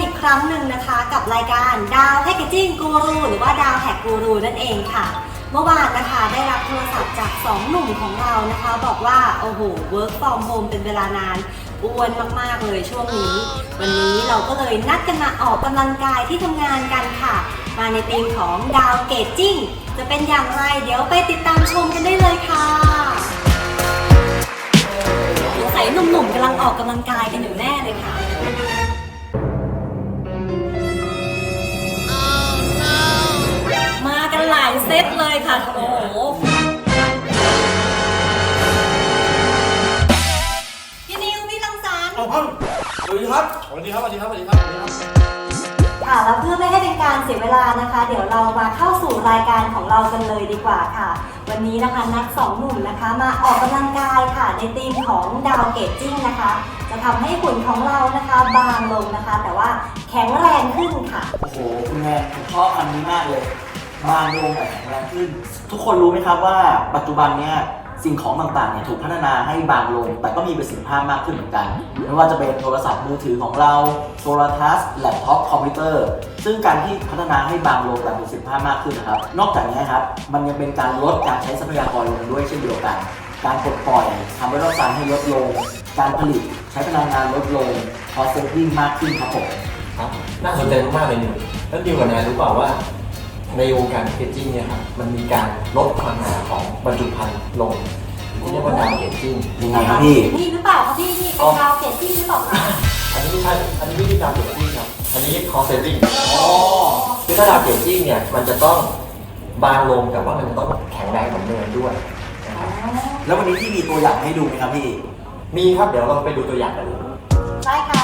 อีกครั้งหนึ่งนะคะ กับรายการดาวแพคเกจิ้งกูรูหรือว่าดาวแฮกกูรูนั่นเองค่ะ เมื่อวานนะคะได้รับโทรศัพท์จากสองหนุ่มของเรานะคะ บอกว่า โอ้โห work from home เป็นเวลานานอ้วนมาก ๆ เลยช่วงนี้ วันนี้เราก็เลยนัดกันมาออกกำลังกายที่ทำงานกันค่ะ มาในธีมของดาวเกจจิ้งจะเป็นอย่างไรเดี๋ยวไปติดตามชมกันได้เลยค่ะสงสัยหนุ่มๆกำลังออกกำลังกายกันอยู่แน่เลยค่ะ หลายเซตเลยค่ะ โอ้โห พี่นิว พี่ลังสารเอาครับสวัสดีครับ สวัสดีครับ สวัสดีครับ สวัสดีครับสวัสดีครับ ค่ะ แล้วเพื่อไม่ให้เป็นการเสียเวลานะคะ เดี๋ยวเรามาเข้าสู่รายการของเรากันเลยดีกว่าค่ะ วันนี้นะคะนัดสองหนุ่มนะคะ มาออกกำลังกายค่ะ ในธีมของดาวเกจจิ้งนะคะ จะทำให้หุ่นของเรานะคะบางลงนะคะ แต่ว่าแข็งแรงขึ้นค่ะ โอ้โห คุณแม่ผมชอบคำนี้มากเลย บางลงแต่แข็งแรงขึ้น ทุกคนรู้ไหมครับว่าปัจจุบันเนี้ยสิ่งของต่างๆเนี่ยถูกพัฒนาให้บางลง แต่ก็มีประสิทธิภาพมากขึ้นเหมือนกัน ไม่ว่าจะเป็นโทรศัพท์มือถือของเรา โทรทัศน์แล็ปท็อปคอมพิวเตอร์ ซึ่งการที่พัฒนาให้บางลงแต่มีประสิทธิภาพมากขึ้นนะครับ นอกจากนี้ครับ มันยังเป็นการลดการใช้ทรัพยากรลงด้วยเช่นเดียวกัน การปลดปล่อยทำให้รอบการให้ลดลง การผลิตใช้พลังงานลดลงคอสเซนติ้งมากขึ้นครับผมครับน่าสนใจมากๆเลยนิวแล้วนิวกับแนนรู้เปล่าว่า ในวงการเกจจิ้งเนี่ยครับมันมีการลดพลังงานของบรรจุภัณฑ์ลงที่เรียกว่าดาวเกจจิ้งยังไงครับพี่ นี่หรือเปล่าคะพี่นี่เป็นดาวเกจจิ้งหรือเปล่าคะอันนี้ไม่ใช่อันนี้ไม่ใช่ดาวเกจจิ้งครับ อันนี้คอเซติ้งอ๋อคือถ้าดาวเกจจิ้งเนี่ยมันจะต้องบางลงแต่ว่ามันจะต้องแข็งแรงเหมือนเดิมด้วยนะครับแล้ววันนี้ที่มีตัวอย่างให้ดูไหมครับพี่ มีครับเดี๋ยวเราไปดูตัวอย่างกันเลย ได้ค่ะ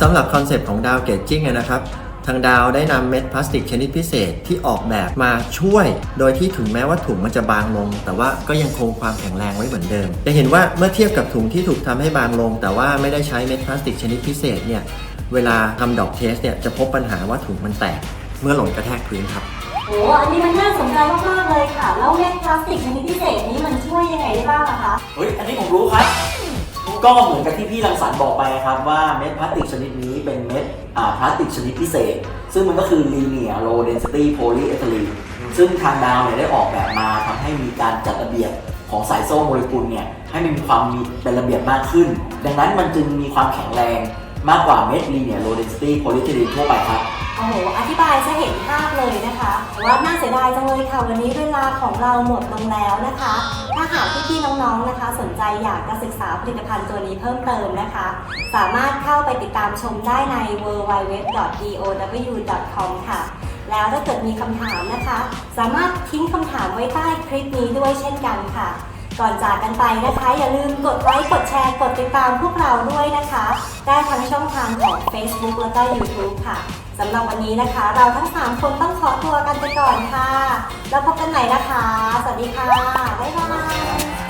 สำหรับคอนเซปต์ของดาวเกจจิ้งนะครับ ทางดาวได้นำเม็ดพลาสติกชนิดพิเศษที่ออกแบบมาช่วย โดยที่ถึงแม้ว่าถุงมันจะบางลง แต่ว่าก็ยังคงความแข็งแรงไว้เหมือนเดิม จะเห็นว่าเมื่อเทียบกับถุงที่ถูกทำให้บางลง แต่ว่าไม่ได้ใช้เม็ดพลาสติกชนิดพิเศษเนี่ยเวลาทำดอกเทสเนี่ยจะพบปัญหาว่าถุงมันแตก เมื่อหล่นกระแทกพื้นครับโอ้อันนี้มันน่าสนใจมากๆเลยค่ะ แล้วเม็ดพลาสติกชนิดพิเศษนี้มันช่วยยังไงได้บ้างอะคะเฮ้ยอันนี้ผมรู้ครับ ก็เหมือนกับที่พี่รังสรรค์บอกไปครับว่าเม็ดพลาสติกชนิดนี้เป็นเม็ดอ่าพลาสติกชนิดพิเศษ ซึ่งมันก็คือ linear low density polyethylene ซึ่งทางดาวเนี่ยได้ออกแบบมาทำให้มีการจัดระเบียบของสายโซ่โมเลกุลเนี่ยให้มันมีความมีเป็นระเบียบมากขึ้น ดังนั้นมันจึงมีความแข็งแรงมากกว่าเม็ด linear low density polyethylene ทั่วไปครับ โอ้โห อธิบายจะเห็นภาพเลยนะคะ ว่าน่าเสียดายจังเลยค่ะ วันนี้เวลาของเราหมดลงแล้วนะคะ ถ้าหากพี่ๆน้องๆนะคะ สนใจอยากจะศึกษาผลิตภัณฑ์ตัวนี้เพิ่มเติมนะคะ สามารถเข้าไปติดตามชมได้ใน www.dow.com ค่ะ แล้วถ้าเกิดมีคำถามนะคะ สามารถทิ้งคำถามไว้ใต้คลิปนี้ด้วยเช่นกันค่ะ ก่อนจากกันไปนะคะ อย่าลืมกดไลค์กดแชร์กดติดตามพวกเราด้วยนะคะ ได้ทั้งช่องทางของ Facebook แล้วก็ YouTube ค่ะสำหรับวันนี้นะคะ เราทั้ง 3 คนต้องขอตัวกันไปก่อนค่ะ แล้วพบกันใหม่นะคะ สวัสดีค่ะ บ๊ายบาย